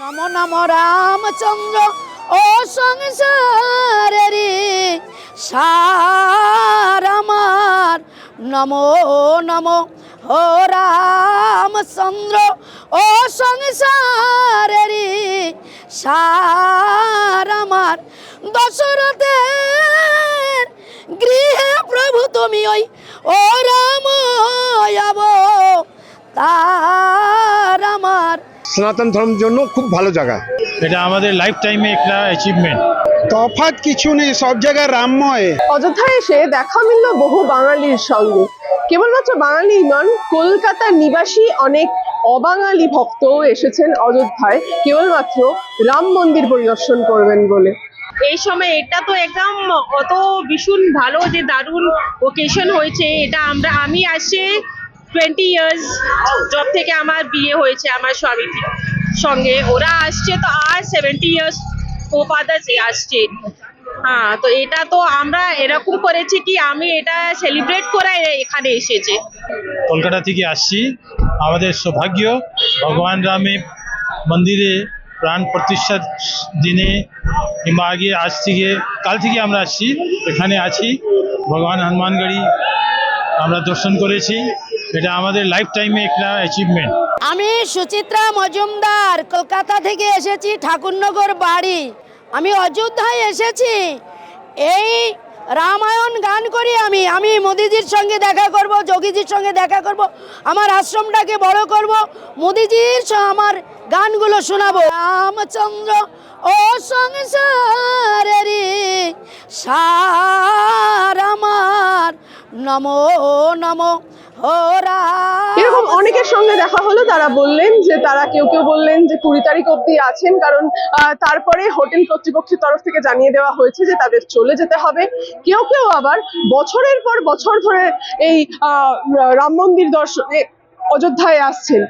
নম নম রামচন্দ্র, ও সংসারেরি সার আমার। নম নম, ও রামচন্দ্র, ও সংসারেরি সার আমার। দশরথের গৃহে প্রভু তুমি ওই, ও রাম আমার সনাতন ধর্মের জন্য খুব ভালো জায়গা। এটা আমাদের লাইফ টাইমে একটা অ্যাচিভমেন্ট তফাৎ কিছু নেই সব জায়গায় রামময়। অযোধ্যায় এসে দেখা মিলল বহু বাঙালির সঙ্গে। কেবলমাত্র বাঙালি নন কলকাতার নিবাসী অনেক অবাঙালি ভক্ত এসেছেন অযোধ্যায়। কেবলমাত্র রাম মন্দির পরিদর্শন করবেন বলে। এই সময় এটা তো একদম অত ভীষণ ভালো যে দারুণ ওকেশন হয়েছে। এটা আমরা আমি আসছে টোয়েন্টি ইয়ার্স জব থেকে আমার বিয়ে হয়েছে আমার স্বামীর সঙ্গে। ওরা আসছে তো আর সেভেন্টি ইয়ার্স ও ফাদার্স আসছে। হ্যাঁ তো এটা তো আমরা এরকম করেছি কি আমি এটা সেলিব্রেট করে এখানে এসেছে। কলকাতা থেকে আসছি। আমাদের সৌভাগ্য, ভগবান রামের মন্দিরে প্রাণ প্রতিষ্ঠার দিনে কিংবা আগে আজ থেকে, কাল থেকে আমরা আসছি, এখানে আছি। ভগবান হনুমানগড়ি আমরা দর্শন করেছি। এটা আমাদের লাইফ টাইমে একটা অ্যাচিভমেন্ট আমি সুচিত্রা মজুমদার, কলকাতা থেকে এসেছি, ঠাকুরনগর বাড়ি। আমি অযোধ্যায় এসেছি। এই রামায়ণ গান করি আমি। আমি মোদিজির সঙ্গে দেখা করব, যোগীজির সঙ্গে দেখা করব, আমার আশ্রমটাকে বড় করব, মোদিজির আমার গানগুলো শোনাবো। রামচন্দ্র, ও সংসারেরি সার আমার। নম নম। এরকম অনেকের সঙ্গে দেখা হলো, তারা বললেন যে তারা কেউ কেউ বললেন যে কুড়ি তারিখ অব্দি আছেন, কারণ তারপরে হোটেল কর্তৃপক্ষের তরফ থেকে জানিয়ে দেওয়া হয়েছে যে তাদের চলে যেতে হবে। কেউ কেউ আবার বছরের পর বছর ধরে এই রাম মন্দির দর্শনে অযোধ্যায় আসছেন।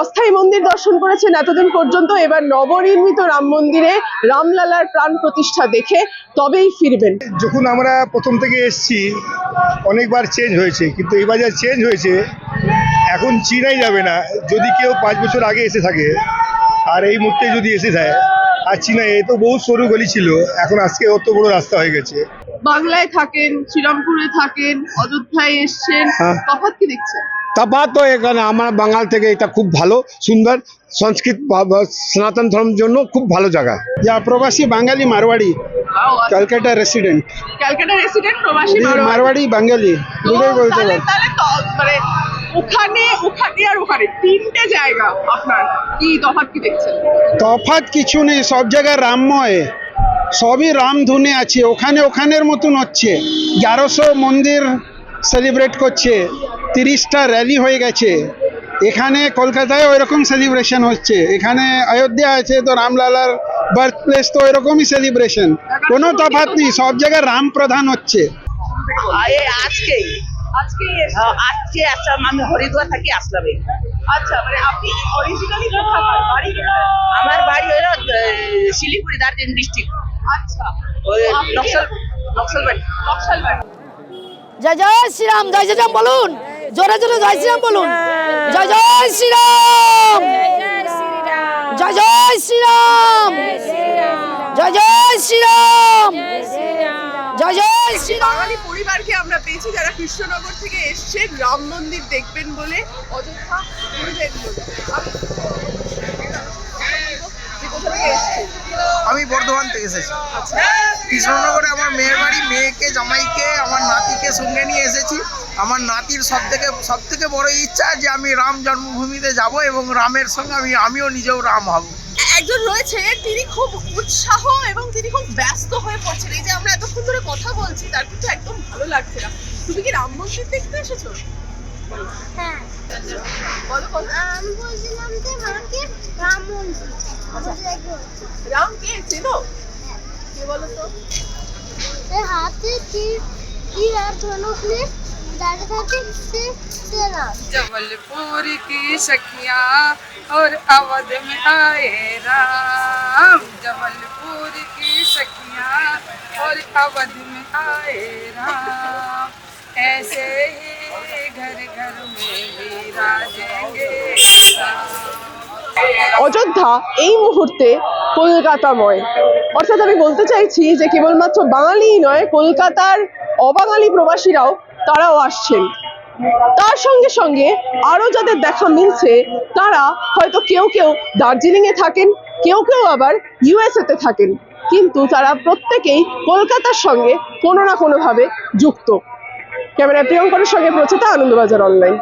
অস্থায়ী মন্দির দর্শন করেছেন এতদিন পর্যন্ত। এবার নবনির্মিত রাম মন্দিরে রামলালার প্রাণ প্রতিষ্ঠা দেখে তবেই ফিরবেন। যখন আমরা প্রথম থেকে এসছি অনেকবার চেঞ্জ হয়েছে কিন্তু এবার যা চেঞ্জ হয়েছে এখন চিনাই যাবে না। যদি কেউ পাঁচ বছর আগে এসে থাকে আর এই মুহূর্তে যদি এসে যায় আর চিনা এ তো বহু সরু গলি ছিল এখন আজকে অত বড় রাস্তা হয়ে গেছে। বাংলায় থাকেন শ্রীরামপুরে থাকেন অযোধ্যায় এসছেন হ্যাঁ। তফাৎ কি দেখছেন? তফাৎ তো এখানে আমার বাঙাল থেকে এটা খুব ভালো সুন্দর সংস্কৃত সনাতন ধর্মের জন্য খুব ভালো জায়গা। যা প্রবাসী বাঙালি মারওয়াড়ি ক্যালকাটা রেসিডেন্ট। ক্যালকাটা রেসিডেন্ট প্রবাসী। মারওয়াড়ি। বাঙালি দুটোই বলতে পারো। তাহলে তো- মানে ওখানে ওখানে আর ওখানে তিনটে জায়গা আপনার কি তফাৎ কি দেখছেন? তফাৎ কিছু নেই সব জায়গায় রামময়। সবই রাম ধুনে আছে ওখানে ওখানের মতন হচ্ছে। এগারোশো মন্দির সেলিব্রেট করছে। তিরিশটা র্যালি হয়ে গেছে। এখানে কলকাতায় ওইরকম সেলিব্রেশন হচ্ছে। এখানে অযোধ্যা আছে তো রামলালার বার্থ প্লেস তো ওইরকমই সেলিব্রেশন কোনো তফাৎ নেই সব জায়গায় রাম প্রধান হচ্ছে। আজকেই। আজকে আজকে আসলাম আমি হরিদ্বার থেকে আসলাম আচ্ছা মানে আপনি অরিজিনালি কোথাকার বাড়ি আমার বাড়ি হলো শিলিগুড়ি দার্জিলিং ডিস্ট্রিক্ট আচ্ছা। ওই নকশাল নকশালবাড়ি নকশালবাড়ি জয় জয় শ্রীরাম জয় জয় রাম বলুন। জোরে জোরে জয় শ্রীরাম বলুন। জয় জয় শ্রীরাম। জয় জয় শ্রীরাম। জয় জয় শ্রীরাম। জয় জয় শ্রীরাম। বাঙালি পরিবারকে আমরা পেয়েছি যারা কৃষ্ণনগর থেকে এসছেন রাম মন্দির দেখবেন বলে অযোধ্যা ঘুরবেন বলে? আমি বর্ধমান থেকে এসেছি। কৃষ্ণনগরে আমার মেয়ের বাড়ি মেয়েকে জামাইকে সঙ্গে নিয়ে এসেছি। আমার নাতির সব থেকে সব থেকে বড় ইচ্ছা যে আমি রাম জন্মভূমিতে যাব এবং রামের সঙ্গে আমি আমিও নিজেও রাম হব। একজন রয়েছে তিনি খুব উৎসাহ এবং তিনি খুব ব্যস্ত হয়ে পড়ছেন। এই যে আমরা এতক্ষণ ধরে কথা বলছি তার কিন্তু একদম ভালো লাগছে না। তুমি কি রাম মন্দির দেখতে এসেছ? হ্যাঁ। বলো বলো। আমি বলছিলাম যে মাকে রাম মন্দির রাম কে? চেনো? কে বলো তো? হাতে তীর जबलपुर की सखिया और अवध में आए राम। जबलपुर की सखिया और अवध में आए राम। ऐसे ही घर घर में भी राजेंगे राम। অযোধ্যা এই মুহূর্তে কলকাতাময়। অর্থাৎ আমি বলতে চাইছি যে কেবলমাত্র বাঙালিই নয়, কলকাতার অবাঙালি প্রবাসীরাও তারাও আসছেন। তার সঙ্গে সঙ্গে আরও যাদের দেখা মিলছে, তারা হয়তো কেউ কেউ দার্জিলিং এ থাকেন, কেউ কেউ আবার ইউএসএ তে থাকেন। কিন্তু তারা প্রত্যেকেই কলকাতার সঙ্গে কোনো না কোনোভাবে যুক্ত। ক্যামেরা প্রিয়ঙ্করের সঙ্গে প্রচেতা আনন্দবাজার অনলাইন।